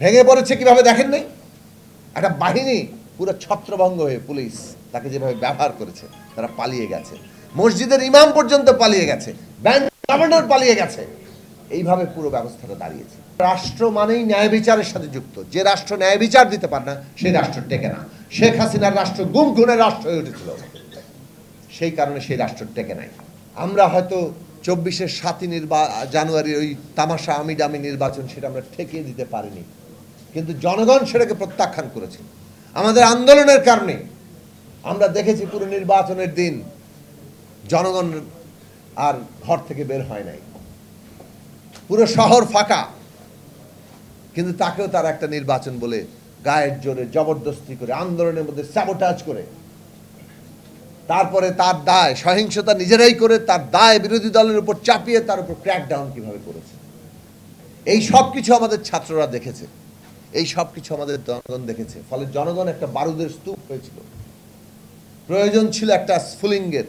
ভেঙে পড়েছে কীভাবে দেখেন নাই? একটা বাহিনী পুরো ছত্রভঙ্গ হয়ে পুলিশ তাকে যেভাবে ব্যবহার করেছে, তারা পালিয়ে গেছে। মসজিদের ইমাম পর্যন্ত পালিয়ে গেছে, ব্যাংক গভর্নর পালিয়ে গেছে। এইভাবে পুরো ব্যবস্থাটা দাঁড়িয়েছে। রাষ্ট্র মানেই ন্যায় বিচারের সাথে যুক্ত। যে রাষ্ট্র ন্যায় বিচার দিতে পারে না, সেই রাষ্ট্র টেকে না। শেখ হাসিনার রাষ্ট্র গুম খুনের রাষ্ট্র হয়ে উঠেছিল। সেই কারণে সেই রাষ্ট্র টেকে নাই। আমরা হয়তো চব্বিশের সাতই নির্বা, জানুয়ারির ওই তামাশা আমি ডামি নির্বাচন সেটা আমরা ঠেকিয়ে দিতে পারিনি। কিন্তু জনগণ সেটাকে প্রত্যাখ্যান করেছে। আমাদের আন্দোলনের কারণে আমরা দেখেছি পুরো নির্বাচনের দিন জনগণ আর ঘর থেকে বের হয় নাই। পুরো শহর ফাঁকা, কিন্তু তাকেও তার একটা নির্বাচন বলে গায়ের জোরে জবরদস্তি করে, আন্দোলনের মধ্যে স্যাবোটাজ করে। তারপরে তার দায়, সহিংসতা নিজেরাই করে, তার দায় বিরোধী দলের উপর চাপিয়ে তার উপর ক্র্যাকডাউন কীভাবে করেছে। এই সব কিছু আমাদের ছাত্ররা দেখেছে। এই সব কিছু আমাদের জনগণ দেখেছে। ফলে জনগণ একটা বারুদের স্তূপ হয়েছিল। প্রয়োজন ছিল একটা স্ফুলিঙ্গের।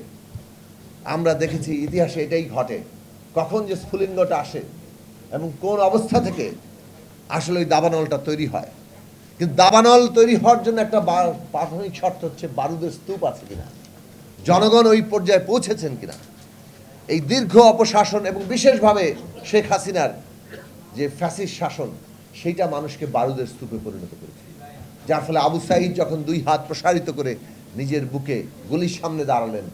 আমরা দেখেছি ইতিহাসে এটাই ঘটে। কখন যে স্ফুলিঙ্গটা আসে এবং কোন অবস্থা থেকে আসলে ওই দাবানলটা তৈরি হয়। কিন্তু দাবানল তৈরি হওয়ার জন্য একটা প্রাথমিক শর্ত হচ্ছে বারুদের স্তূপ আছে কিনা। জনগণ ওই পর্যায়ে পৌঁছেছেন কিনা। এই দীর্ঘ অপশাসন এবং বিশেষভাবে শেখ হাসিনার যে ফ্যাসিস শাসন সেইটা মানুষকে বারুদের স্তূপে পরিণত করেছে। যার ফলে আবু সাইদ যখন দুই হাত প্রসারিত করে নিজের বুকে গুলির সামনে দাঁড়ালেন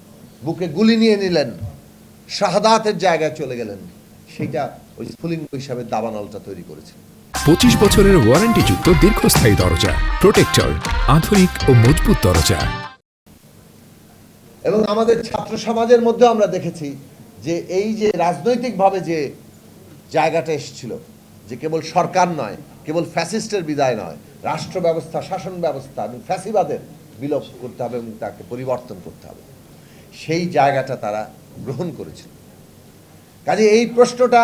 বুকে গুলি নিয়ে নিলেন শাহাদাতের জায়গায় চলে গেলেন সেইটা ওই স্ফুলিঙ্গ হিসাবে দাবানলটা তৈরি করেছে। পঁচিশ বছরের ওয়ারেন্টিযুক্ত দীর্ঘস্থায়ী দরজা প্রোটেক্টর আধুনিক ও মজবুত দরজা। এবং আমাদের ছাত্র সমাজের মধ্যে আমরা দেখেছি যে এই যে রাজনৈতিকভাবে যে জায়গাটা এসেছিল যে কেবল সরকার নয়, কেবল ফ্যাসিস্টের বিদায় নয়, রাষ্ট্র ব্যবস্থা, শাসন ব্যবস্থা এবং ফ্যাসিবাদের বিলোপ করতে হবে এবং তাকে পরিবর্তন করতে হবে। সেই জায়গাটা তারা গ্রহণ করেছিল। কাজে এই প্রশ্নটা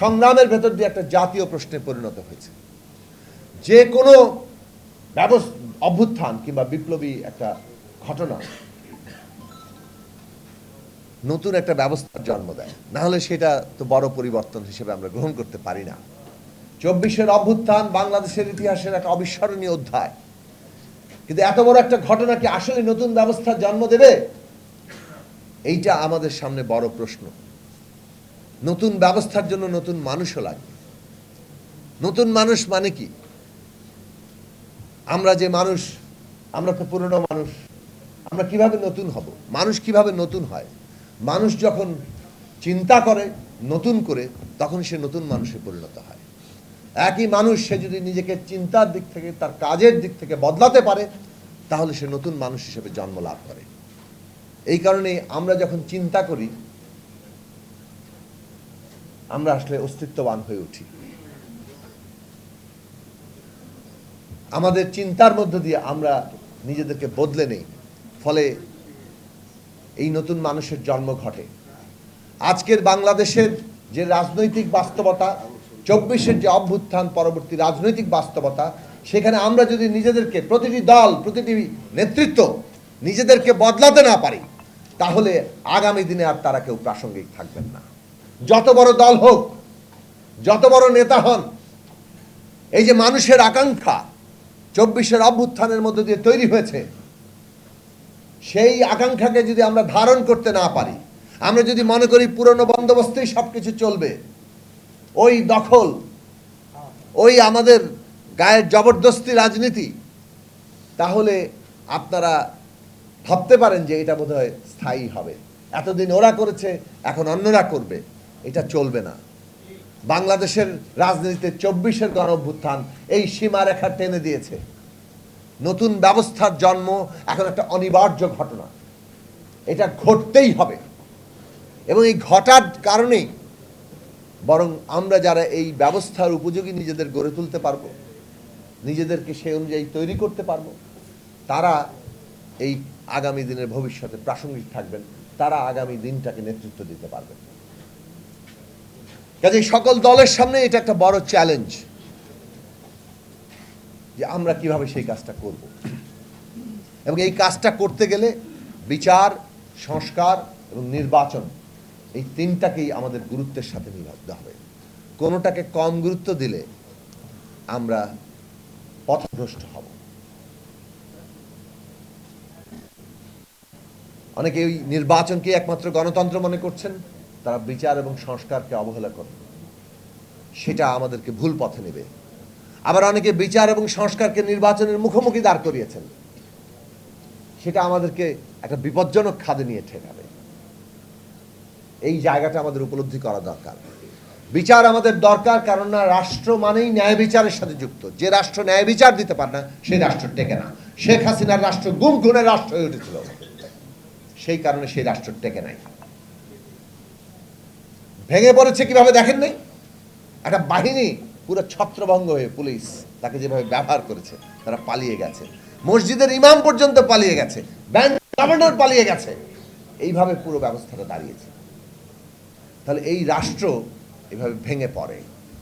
সংগ্রামের ভেতর দিয়ে একটা জাতীয় প্রশ্নে পরিণত হয়েছে। যে কোনো ব্যবস্থা, অভ্যুত্থান কিংবা বিপ্লবী একটা ঘটনা নতুন একটা ব্যবস্থার জন্ম দেয়। না হলে সেটা তো বড় পরিবর্তন হিসেবে আমরা গ্রহণ করতে পারি না। চব্বিশের অভ্যুত্থান বাংলাদেশের ইতিহাসের একটা অবিস্মরণীয় অধ্যায়। কিন্তু এত বড় একটা ঘটনা কি আসলে নতুন ব্যবস্থার জন্ম দেবে? এইটা আমাদের সামনে বড় প্রশ্ন। নতুন ব্যবস্থার জন্য নতুন মানুষও লাগবে। নতুন মানুষ মানে কি? আমরা যে মানুষ, আমরা তো পুরনো মানুষ। আমরা কীভাবে নতুন হব? মানুষ কীভাবে নতুন হয়? মানুষ যখন চিন্তা করে, নতুন করে, তখন সে নতুন মানুষে পরিণত হয়। একই মানুষ, সে যদি নিজেকে চিন্তার দিক থেকে, তার কাজের দিক থেকে বদলাতে পারে, তাহলে সে নতুন মানুষ হিসেবে জন্ম লাভ করে। এই কারণে আমরা যখন চিন্তা করি, আমরা আসলে অস্তিত্ববান হয়ে উঠি। আমাদের চিন্তার মধ্য দিয়ে আমরা নিজেদেরকে বদলে নেই, ফলে এই নতুন মানুষের জন্ম ঘটে। আজকের বাংলাদেশের যে রাজনৈতিক বাস্তবতা চব্বিশের যে অভ্যুত্থান, পরবর্তী রাজনৈতিক বাস্তবতা, সেখানে আমরা যদি নিজেদেরকে প্রতিটি দল, প্রতিটি নেতৃত্ব নিজেদেরকে বদলাতে না পারি, তাহলে আগামী দিনে আর তারা কেউ প্রাসঙ্গিক থাকবেন না। যত বড় দল হোক, যত বড় নেতা হন, এই যে মানুষের আকাঙ্ক্ষা চব্বিশের অভ্যুত্থানের মধ্য দিয়ে তৈরি হয়েছে, সেই আকাঙ্ক্ষাকে যদি আমরা ধারণ করতে না পারি, আমরা যদি মনে করি পুরনো বন্দোবস্তেই সব কিছু চলবে ওই দখল, ওই আমাদের গায়ের জবরদস্তি রাজনীতি, তাহলে আপনারা ভাবতে পারেন যে এটা বোধহয় স্থায়ী হবে। এতদিন ওরা করেছে, এখন অন্যরা করবে। এটা চলবে না। বাংলাদেশের রাজনীতিতে চব্বিশের গণ অভ্যুত্থান এই সীমারেখা টেনে দিয়েছে। নতুন ব্যবস্থার জন্ম এখন একটা অনিবার্য ঘটনা। এটা ঘটতেই হবে। এবং এই ঘটার কারণেই বরং আমরা যারা এই ব্যবস্থার উপযোগী নিজেদের গড়ে তুলতে পারব, নিজেদেরকে সেই অনুযায়ী তৈরি করতে পারব, তারা এই আগামী দিনের ভবিষ্যতে প্রাসঙ্গিক থাকবেন, তারা আগামী দিনটাকে নেতৃত্ব দিতে পারবেন। কাজে সকল দলের সামনে এটা একটা বড় চ্যালেঞ্জ যে আমরা কীভাবে সেই কাজটা করব। এবং এই কাজটা করতে গেলে বিচার, সংস্কার এবং নির্বাচন এই তিনটাকেই আমাদের গুরুত্বের সাথে ভাবতে হবে। কোনোটাকে কম গুরুত্ব দিলে আমরা পথভ্রষ্ট হব। অনেকে ওই নির্বাচনকে একমাত্র গণতন্ত্র মনে করছেন, তারা বিচার এবং সংস্কারকে অবহেলা করেন। সেটা আমাদেরকে ভুল পথে নেবে। আবার অনেকে বিচার এবং সংস্কারকে নির্বাচনের মুখোমুখি দাঁড় করিয়েছেন। সেটা আমাদেরকে একটা বিপজ্জনক খাদে নিয়ে ঠেকাবে। এই জায়গাটা আমাদের উপলব্ধি করা দরকার। বিচার আমাদের দরকার কারণ না রাষ্ট্র মানেই ন্যায় বিচারের সাথে যুক্ত। যে রাষ্ট্র ন্যায় বিচার দিতে পারে না, সেই রাষ্ট্র টেকে না। শেখ হাসিনার রাষ্ট্র গুম খুনের রাষ্ট্র হয়ে উঠেছিল। সেই কারণে সেই রাষ্ট্র টেকে নাই। ভেঙে পড়েছে কীভাবে দেখেন নাই? একটা বাহিনী পুরো ছত্রভঙ্গ হয়ে পুলিশ তাকে যেভাবে ব্যবহার করেছে, তারা পালিয়ে গেছে। মসজিদের ইমাম পর্যন্ত পালিয়ে গেছে। ব্যাংক গভর্নর পালিয়ে গেছে। এইভাবে পুরো ব্যবস্থাটা দাঁড়িয়েছে। তাহলে এই রাষ্ট্র এভাবে ভেঙে পড়ে।